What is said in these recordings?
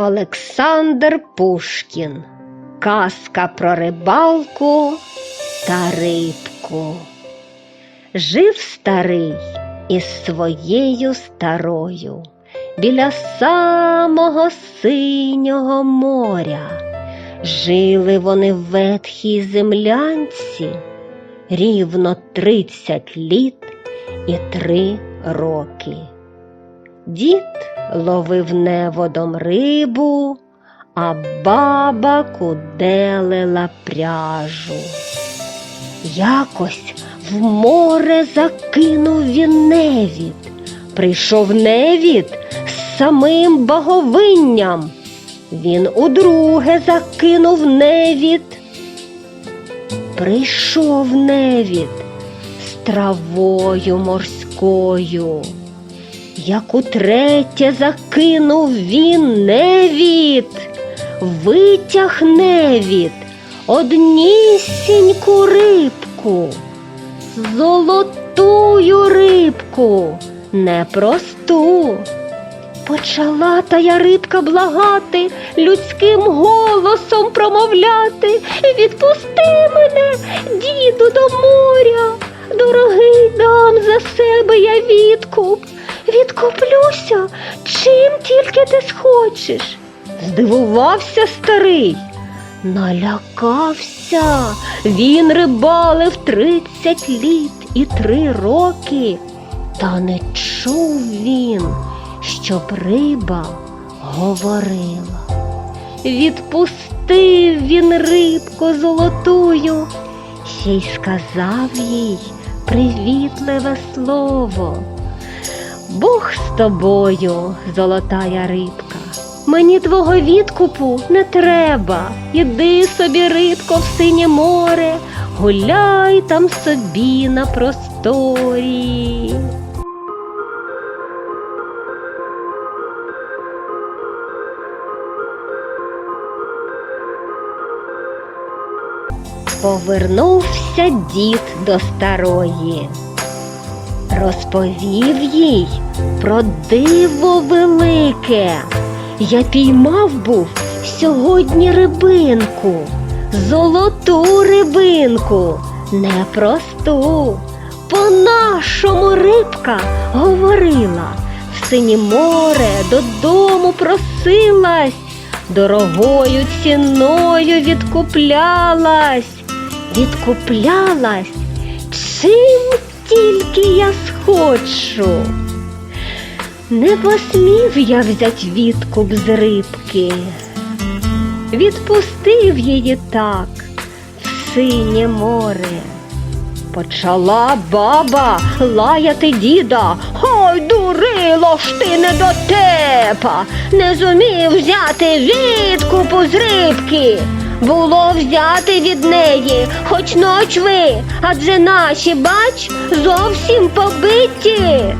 Олександр Пушкін. Казка про рибалку та рибку. Жив старий із своєю старою біля самого синього моря. Жили вони в ветхій землянці рівно тридцять літ і три роки. Дід ловив неводом рибу, а баба куделила пряжу. Якось в море закинув він невід. Прийшов невід з самим баговинням. Він удруге закинув невід. Прийшов невід з травою морською. Як утретє закинув він невід, витяг невід однісіньку рибку, золотую рибку, непросту. Почала тая рибка благати, людським голосом промовляти. Відпусти мене, діду, до моря. Дорогий дам за себе я відкуп. Відкуплюся, чим тільки ти схочеш. Здивувався старий. Налякався. Він рибалив тридцять літ і три роки. Та не чув він, щоб риба говорила. Відпустив він рибку золотую, ще й сказав їй привітливе слово. Бог з тобою, золотая рибка. Мені твого відкупу не треба. Іди собі, рибко, в синє море, гуляй там собі на просторі. Повернувся дід до старої, розповів їй про диво велике. Я піймав був сьогодні рибинку, золоту рибинку, непросту. По-нашому рибка говорила, в синє море додому просилась, дорогою ціною відкуплялась, відкуплялась, чим тільки я схочу. Не посмів я взять відкуп з рибки, відпустив її так в синє море. Почала баба лаяти діда. Ой, дурило ж ти не дотепа, не зумів взяти відкупу з рибки. Було взяти від неї хоч ночви, адже наші, бач, зовсім побиті.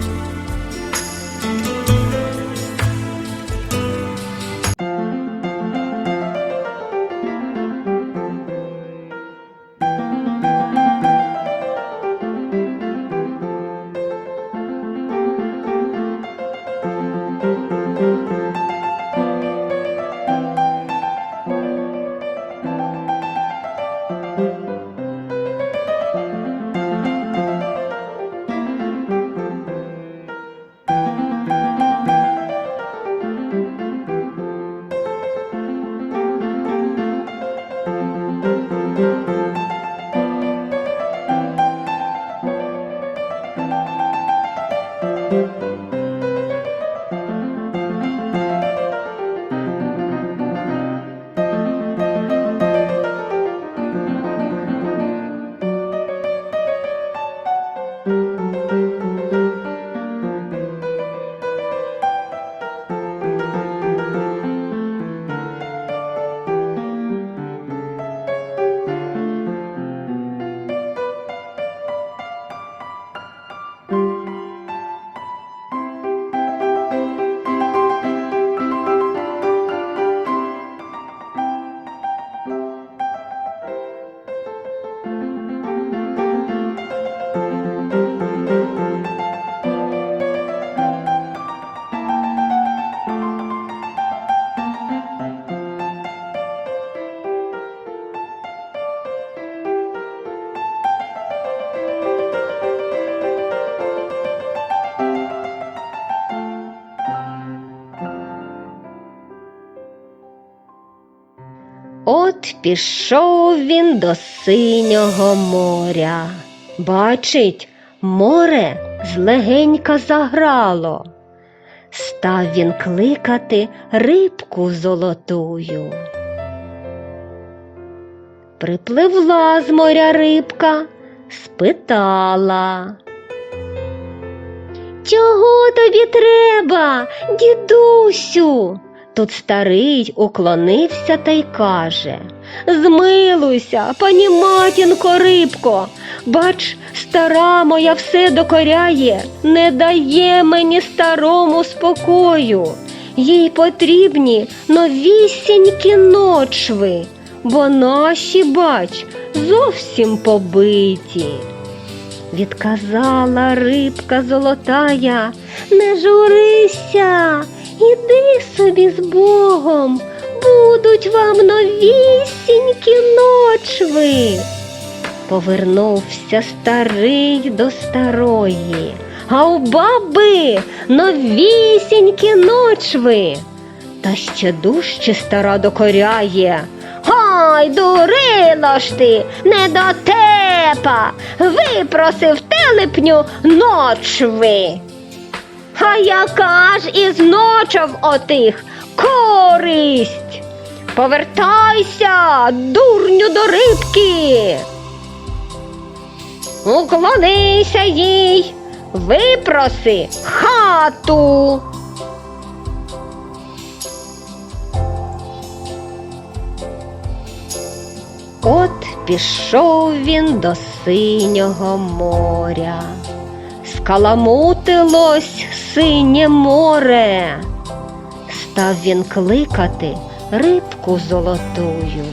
Пішов він до синього моря. Бачить, море злегенька заграло. Став він кликати рибку золотую. Припливла з моря рибка, спитала. Чого тобі треба, дідусю? Тут старий уклонився та й каже Змилуйся, пані матінко рибко, бач, стара моя все докоряє, не дає мені старому спокою. Їй потрібні новісінькі ночви, бо наші, бач, зовсім побиті. Відказала рибка золотая, не журися, іди собі з Богом, будуть вам новісінькі ночви. Повернувся старий до старої, а у баби новісінькі ночви. Та ще дужче стара докоряє. Гай, дурило ж ти, не дотепа, випросив телепню ночви. А яка ж із ночов отих користь? Повертайся, дурню до рибки. Уклонися їй, випроси хату. От пішов він до синього моря. Скаламутилось синє море. Став він кликати рибку золотую.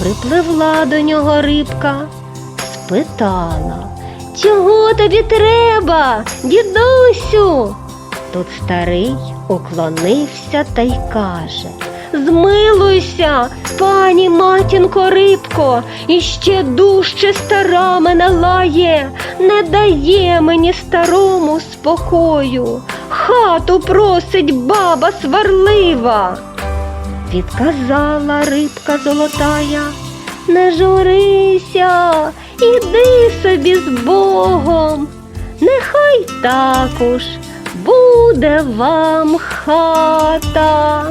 Припливла до нього рибка, спитала, чого тобі треба, дідусю? Тут старий уклонився та й каже Змилуйся, пані матінко рибко, і ще дужче стара мене лає, не дає мені старому спокою. Хату просить баба сварлива. Відказала рибка золотая, не журися, іди собі з Богом, нехай також буде вам хата.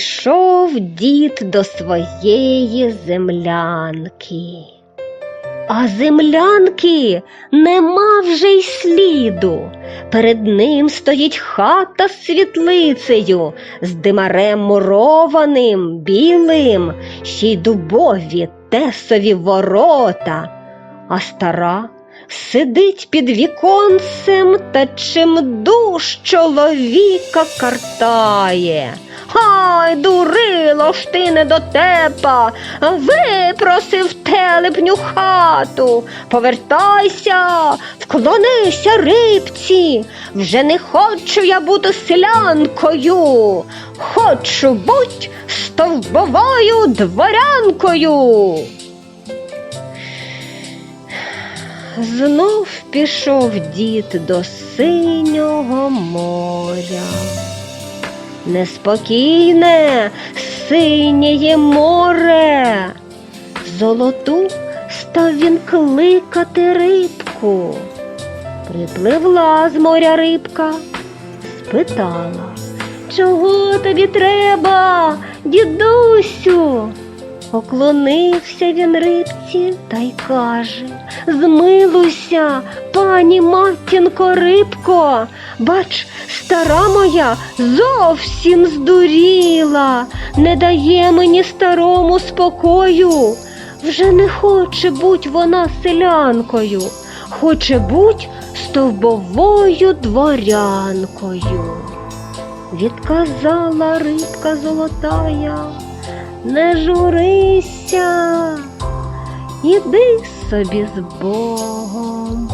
Пішов дід до своєї землянки. А землянки нема вже й сліду. Перед ним стоїть хата з світлицею, з димарем мурованим, білим, ще й дубові тесові ворота, а стара сидить під віконцем та чим душ чоловіка картає, Ай, дурило ж ти не дотепа, випросив телепню хату. Повертайся, вклонися рибці. Вже не хочу я бути селянкою. Хочу бути стовбовою дворянкою. Знов пішов дід до синього моря. Неспокійне синє море. Золоту став він кликати рибку. Припливла з моря рибка, спитала, чого тобі треба, дідусю? Поклонився він рибці та й каже Змилуйся, пані матінко рибко, бач, стара моя зовсім здуріла, не дає мені старому спокою. Вже не хоче буть вона селянкою, хоче буть стовбовою дворянкою. Відказала рибка золотая не журися, іди собі з Богом.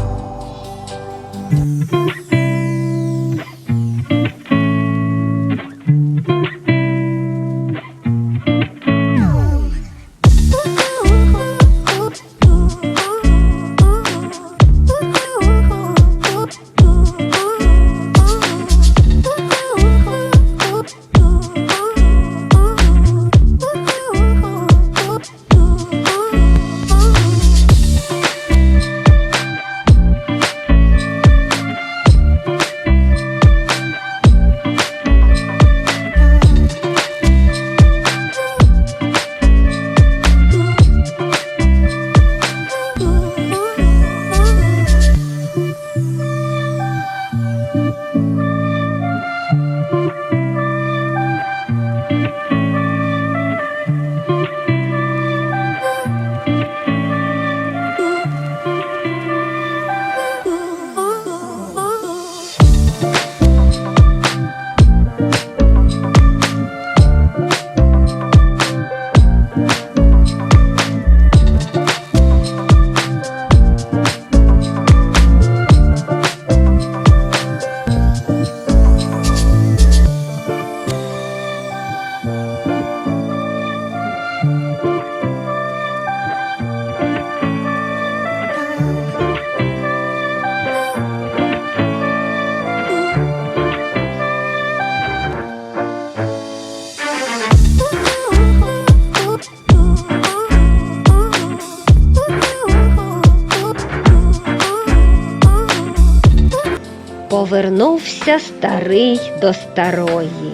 Повернувся старий до старої.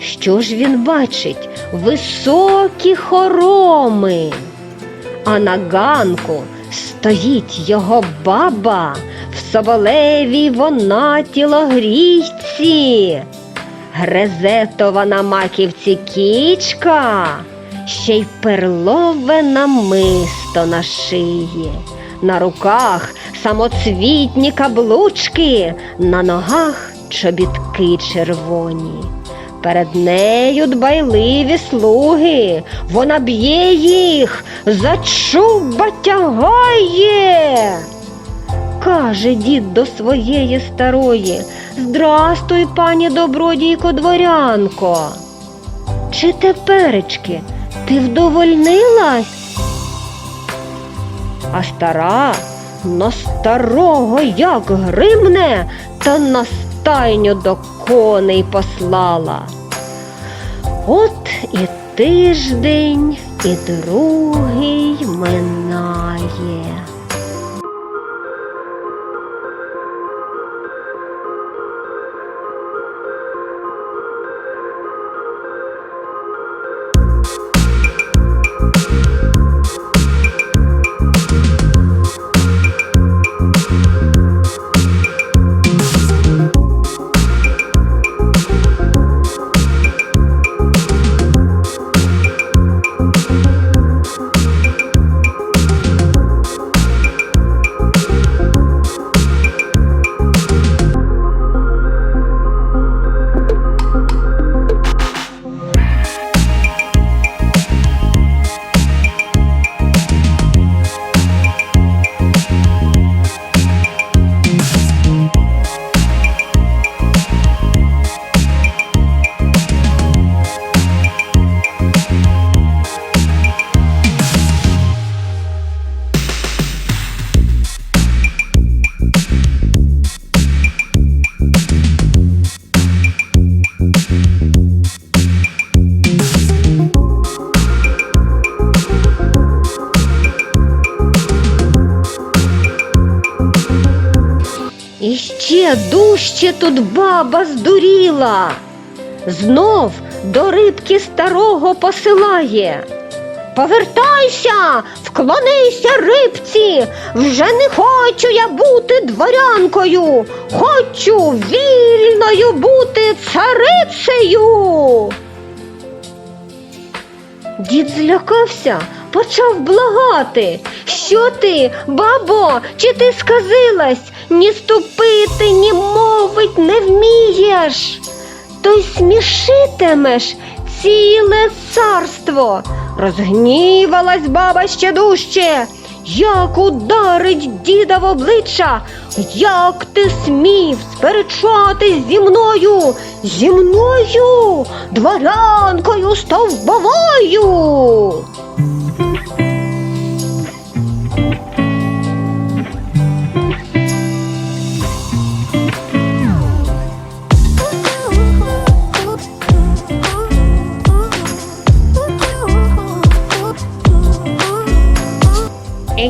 Що ж він бачить? Високі хороми. А на ганку стоїть його баба в соболевій вона тілогрійці. Грезетова на маківці кічка, ще й перлове намисто на шиї, на руках самоцвітні каблучки, на ногах чобітки червоні. Перед нею дбайливі слуги, вона б'є їх, за чуба тягає. Каже дід до своєї старої Здрастуй, пані добродійко дворянко. Чи теперечки ти вдовольнилась? А стара на старого як гримне, та на стайню до коней послала. От і тиждень, і другий минає. Ще дужче тут баба здуріла. Знов до рибки старого посилає. Повертайся, вклонися рибці, вже не хочу я бути дворянкою, хочу вільною бути царицею. Дід злякався, почав благати. Що ти, бабо, чи ти сказилась? Ні ступити, ні мовить не вмієш. То й смішитимеш ціле царство. Розгнівалась баба ще дужче. Як ударить діда в обличчя, як ти смів сперечатись зі мною, зі мною, дворянкою стовбовою.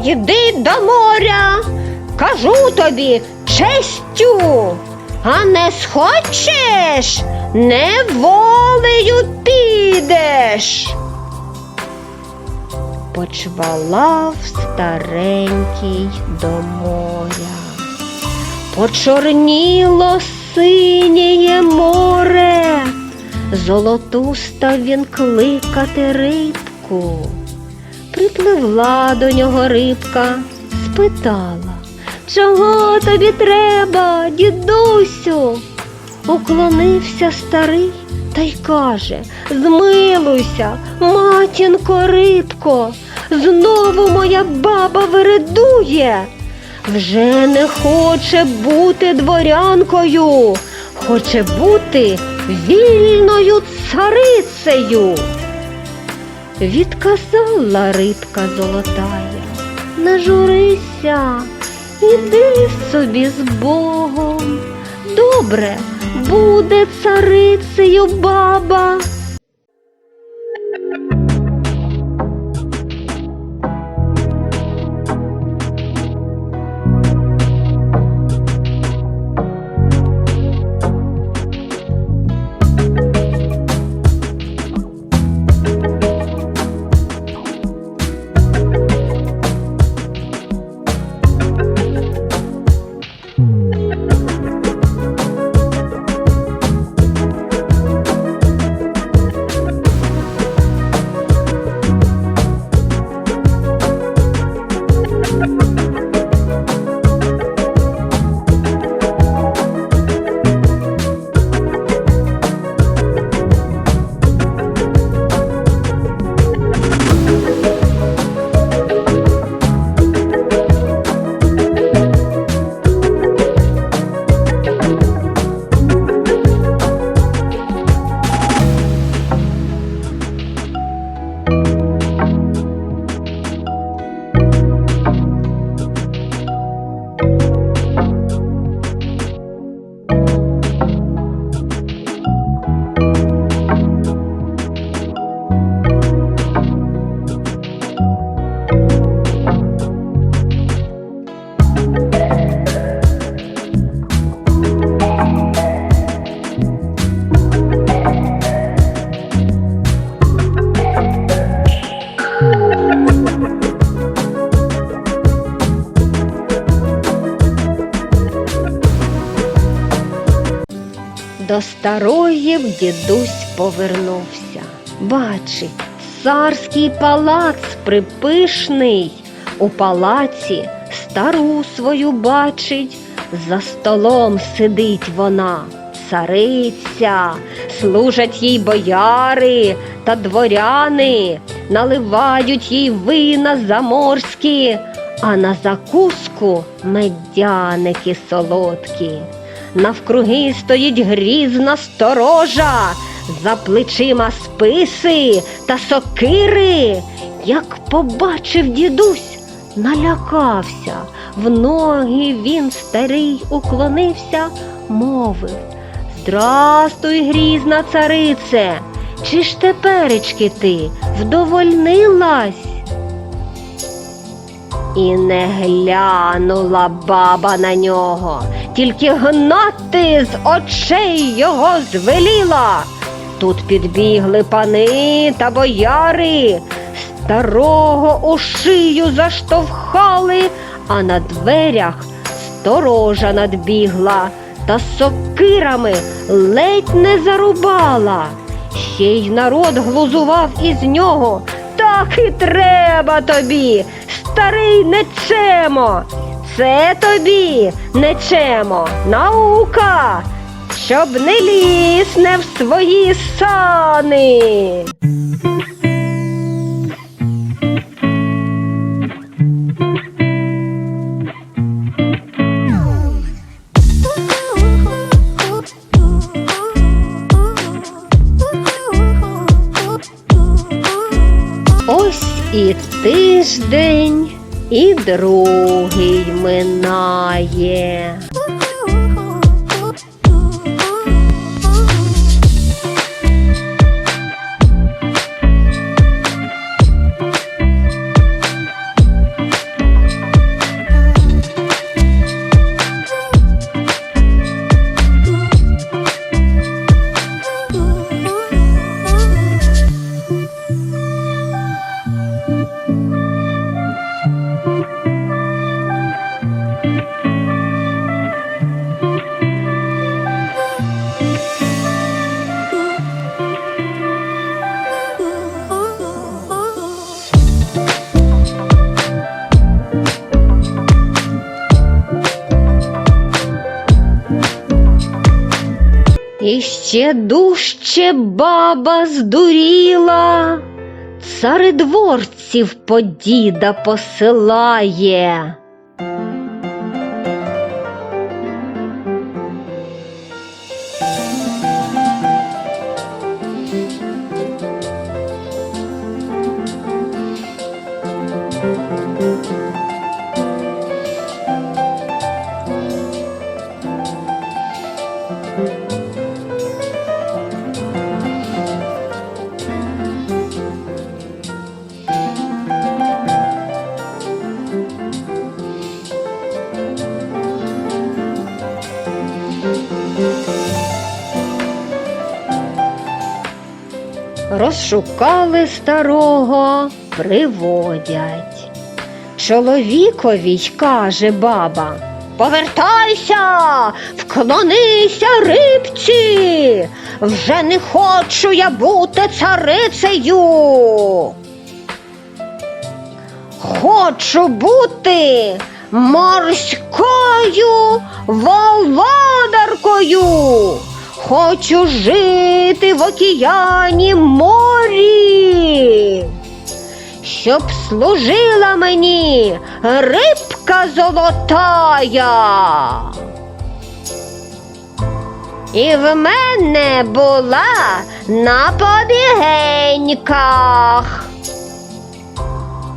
Йди до моря, кажу тобі честю, а не схочеш, неволею підеш. Почвалав старенький до моря, почорніло синіє море, золотуста він кликати рибку. Припливла до нього рибка, спитала, чого тобі треба, дідусю? Уклонився старий та й каже Змилуйся, матінко рибко, знову моя баба виридує. Вже не хоче бути дворянкою, хоче бути вільною царицею. Відказала рибка золотая, не журися, іди собі з Богом. Добре, буде царицею баба. Дідусь повернувся. Бачить, царський палац припишний. У палаці стару свою бачить, за столом сидить вона, цариця, служать їй бояри та дворяни, наливають їй вина заморські, а на закуску медяники солодкі. Навкруги стоїть грізна сторожа, за плечима списи та сокири. Як побачив дідусь, налякався, в ноги він старий уклонився, мовив Здрастуй, грізна царице, чи ж теперечки ти вдовольнилась? І не глянула баба на нього, тільки гнати з очей його звеліла. Тут підбігли пани та бояри, старого у шию заштовхали, а на дверях сторожа надбігла та сокирами ледь не зарубала. Ще й народ глузував із нього. Так і треба тобі, старий нечемо. Це тобі нечемо, наука, щоб не ліз не в свої сани. І тиждень, і другий минає. Ще дужче баба здуріла, царедворців по діда посилає. Розшукали старого, приводять. Чоловікові й каже баба. Повертайся, вклонися рибці. Вже не хочу я бути царицею. Хочу бути морською володаркою. Хочу жити в океані морі, щоб служила мені рибка золотая. І в мене була на побігеньках.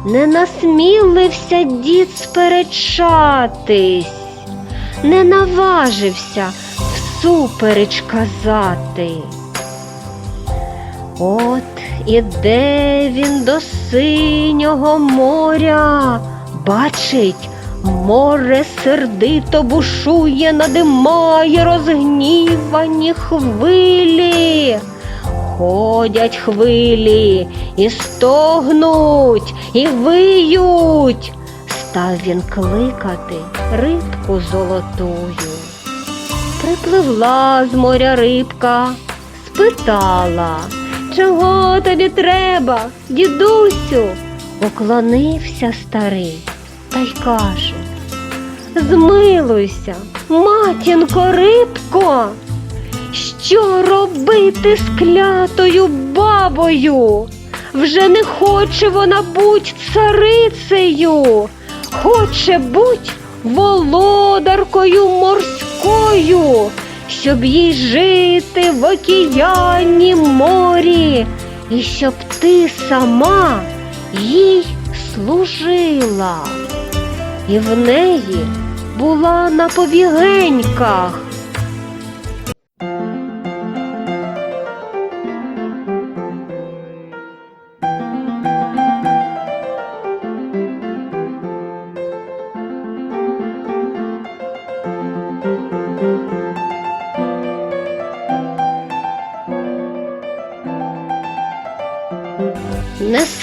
Не насмілився дід сперечатись, не наважився всупереч казати. От іде він до синього моря, бачить, море сердито бушує, надимає розгнівані хвилі. Ходять хвилі і стогнуть, і виють. Став він кликати рибку золотую. Припливла з моря рибка, спитала, чого тобі треба, дідусю? Поклонився старий та й каже, змилуйся, матінко рибко, що робити з клятою бабою? Вже не хоче вона буть царицею, хоче буть володаркою морською, щоб їй жити в океані морі, і щоб ти сама їй служила. І в неї була на побігеньках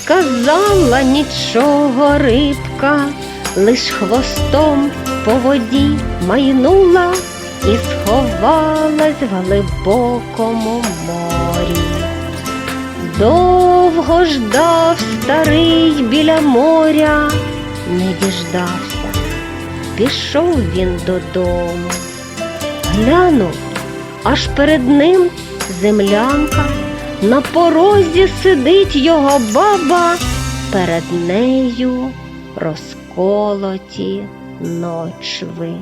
сказала нічого рибка, лиш хвостом по воді майнула і сховалась в глибокому морі. Довго ждав старий біля моря, не діждався, пішов він додому. Глянув, аж перед ним землянка, на порозі сидить його баба, перед нею розколоті ночви.